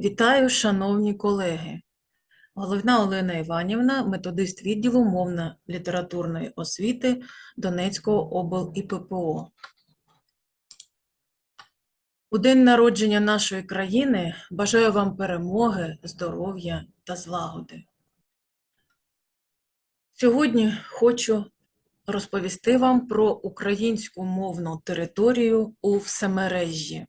Вітаю, шановні колеги. Головна Олена Іванівна, методист відділу мовно-літературної освіти Донецького обл. ІППО. У день народження нашої країни бажаю вам перемоги, здоров'я та злагоди. Сьогодні хочу розповісти вам про українську мовну територію у всемережжі.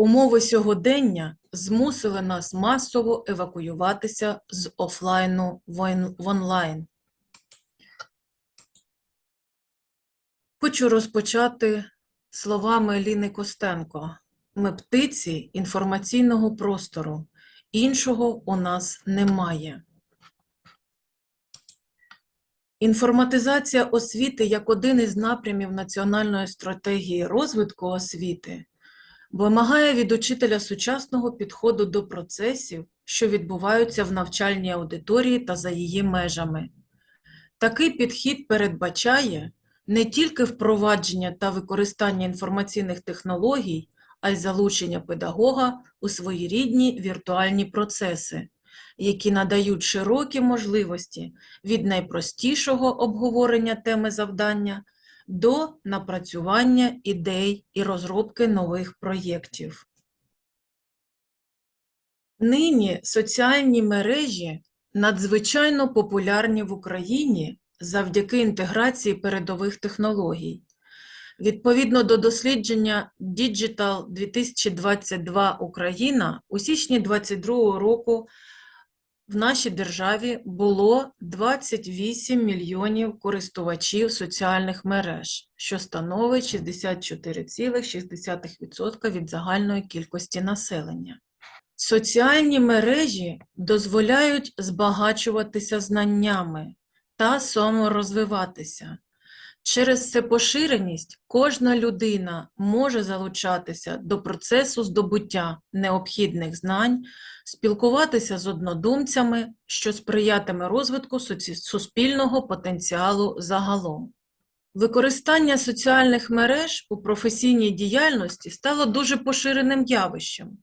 Умови сьогодення змусили нас масово евакуюватися з офлайну в онлайн. Хочу розпочати словами Ліни Костенко. Ми птиці інформаційного простору. Іншого у нас немає. Інформатизація освіти як один із напрямів національної стратегії розвитку освіти вимагає від учителя сучасного підходу до процесів, що відбуваються в навчальній аудиторії та за її межами. Такий підхід передбачає не тільки впровадження та використання інформаційних технологій, а й залучення педагога у своєрідні віртуальні процеси, які надають широкі можливості від найпростішого обговорення теми завдання до напрацювання ідей і розробки нових проєктів. Нині соціальні мережі надзвичайно популярні в Україні завдяки інтеграції передових технологій. Відповідно до дослідження Digital 2022 Україна у січні 2022 року в нашій державі було 28 мільйонів користувачів соціальних мереж, що становить 64,6% від загальної кількості населення. Соціальні мережі дозволяють збагачуватися знаннями та саморозвиватися. Через всепоширеність кожна людина може залучатися до процесу здобуття необхідних знань, спілкуватися з однодумцями, що сприятиме розвитку суспільного потенціалу загалом. Використання соціальних мереж у професійній діяльності стало дуже поширеним явищем.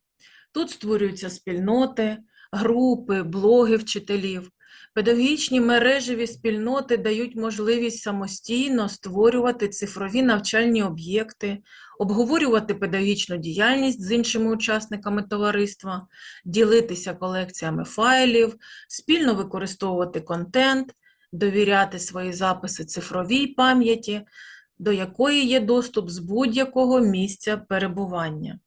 Тут створюються спільноти, групи, блоги вчителів. Педагогічні мережеві спільноти дають можливість самостійно створювати цифрові навчальні об'єкти, обговорювати педагогічну діяльність з іншими учасниками товариства, ділитися колекціями файлів, спільно використовувати контент, довіряти свої записи цифровій пам'яті, до якої є доступ з будь-якого місця перебування.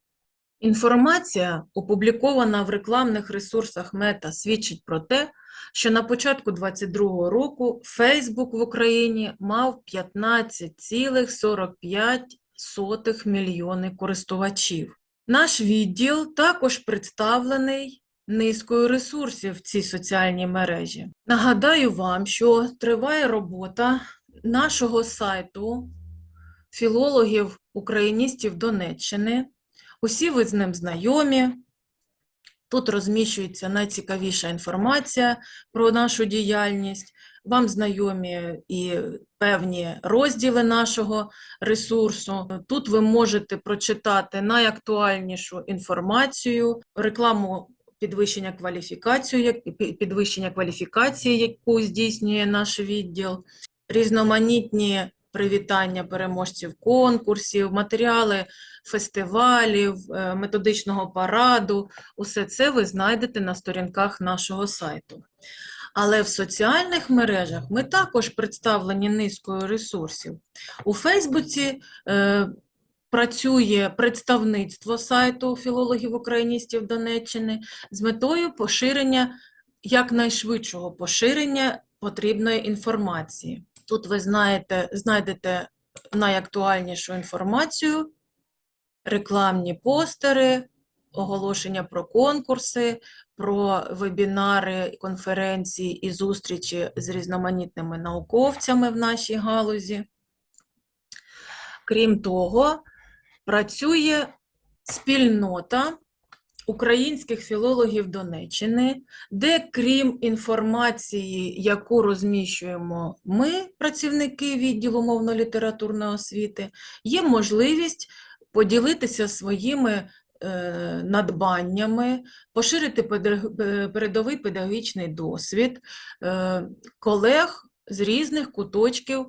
Інформація, опублікована в рекламних ресурсах Мета, свідчить про те, що на початку 2022 року Facebook в Україні мав 15,45 мільйони користувачів. Наш відділ також представлений низкою ресурсів в цій соціальній мережі. Нагадаю вам, що триває робота нашого сайту філологів україністів Донеччини. Усі ви з ним знайомі. Тут розміщується найцікавіша інформація про нашу діяльність. Вам знайомі і певні розділи нашого ресурсу. Тут ви можете прочитати найактуальнішу інформацію, рекламу підвищення пі- підвищення кваліфікації, яку здійснює наш відділ, різноманітні привітання переможців конкурсів, матеріали фестивалів, е, методичного параду. Усе це ви знайдете на сторінках нашого сайту. Але в соціальних мережах ми також представлені низкою ресурсів. У Фейсбуці е, працює представництво сайту філологів-україністів Донеччини з метою поширення, якнайшвидшого поширення потрібної інформації. Тут ви знаєте, знайдете найактуальнішу інформацію, рекламні постери, оголошення про конкурси, про вебінари, конференції і зустрічі з різноманітними науковцями в нашій галузі. Крім того, працює спільнота українських філологів Донеччини, де, крім інформації, яку розміщуємо ми, працівники відділу мовно-літературної освіти, є можливість поділитися своїми е, надбаннями, поширити е, передовий педагогічний досвід е, колег з різних куточків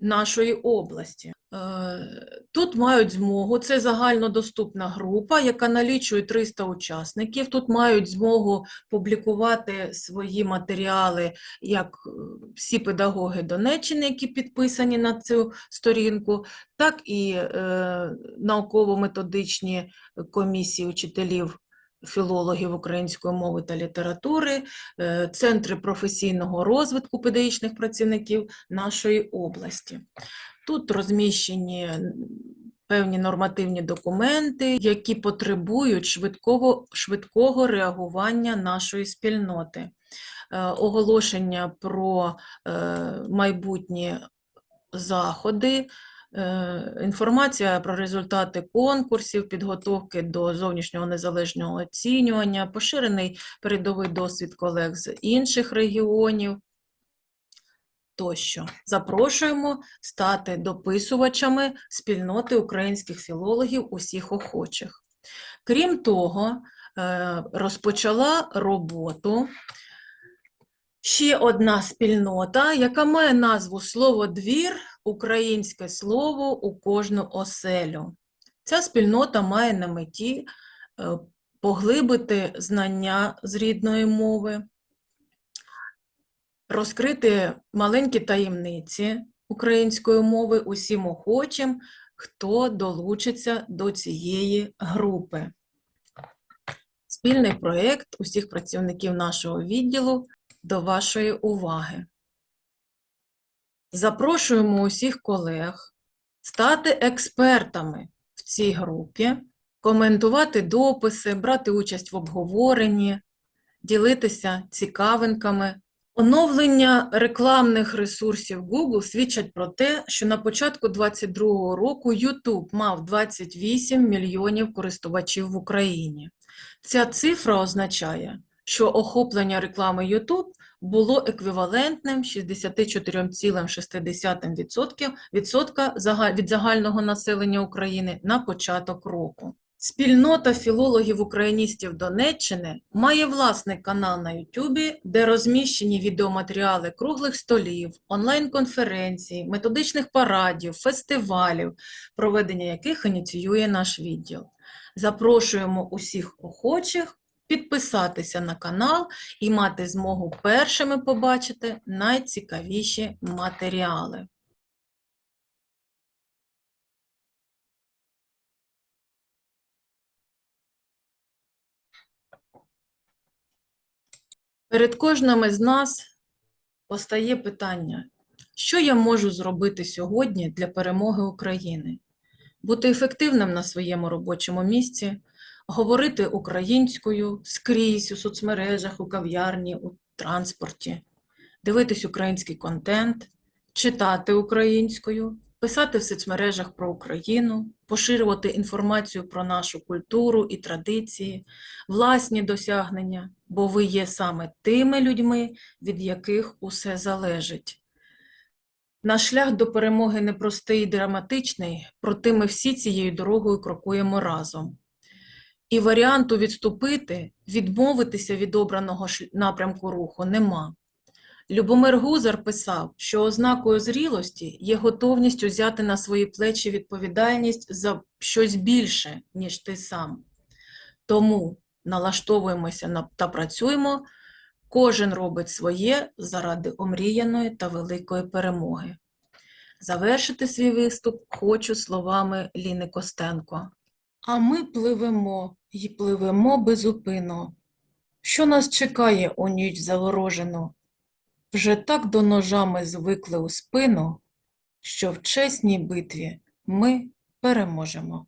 нашої області. Е, Тут мають змогу, це загальнодоступна група, яка налічує 300 учасників. Тут мають змогу публікувати свої матеріали як е, всі педагоги Донеччини, які підписані на цю сторінку, так і е, науково-методичні комісії учителів. Філологів української мови та літератури, е, центри професійного розвитку педагогічних працівників нашої області. Тут розміщені певні нормативні документи, які потребують швидкого, швидкого реагування нашої спільноти. Е, Оголошення про е, майбутні заходи, інформація про результати конкурсів, підготовки до зовнішнього незалежного оцінювання, поширений передовий досвід колег з інших регіонів тощо. Запрошуємо стати дописувачами спільноти українських філологів усіх охочих. Крім того, е, розпочала роботу ще одна спільнота, яка має назву Словодвір Українське слово у кожну оселю. Ця спільнота має на меті е, поглибити знання з рідної мови, розкрити маленькі таємниці української мови усім охочим, хто долучиться до цієї групи. Спільний проєкт усіх працівників нашого відділу до вашої уваги. Запрошуємо усіх колег стати експертами в цій групі, коментувати дописи, брати участь в обговоренні, ділитися цікавинками. Оновлення рекламних ресурсів Google свідчать про те, що на початку 2022 року YouTube мав 28 мільйонів користувачів в Україні. Ця цифра означає, що охоплення реклами YouTube було еквівалентним 64,6% відсотка від загального населення України на початок року. Спільнота філологів-україністів Донеччини має власний канал на Ютубі, де розміщені відеоматеріали круглих столів, онлайн-конференцій, методичних парадів, фестивалів, проведення яких ініціює наш відділ. Запрошуємо усіх охочих підписатися на канал і мати змогу першими побачити найцікавіші матеріали. Перед кожним із нас постає питання, що я можу зробити сьогодні для перемоги України? Бути ефективним на своєму робочому місці, говорити українською скрізь у соцмережах, у кав'ярні, у транспорті, дивитись український контент, читати українською, писати в соцмережах про Україну, поширювати інформацію про нашу культуру і традиції, власні досягнення, бо ви є саме тими людьми, від яких усе залежить. Наш шлях до перемоги непростий і драматичний, проте ми всі цією дорогою крокуємо разом. І варіанту відступити, відмовитися від обраного напрямку руху нема. Любомир Гузар писав, що ознакою зрілості є готовність узяти на свої плечі відповідальність за щось більше, ніж ти сам. Тому налаштовуємося та працюємо, кожен робить своє заради омріяної та великої перемоги. Завершити свій виступ хочу словами Ліни Костенко. А ми пливемо й пливемо безупино. Що нас чекає у ніч заворожену? Вже так до ножа ми звикли у спину, що в чесній битві ми переможемо.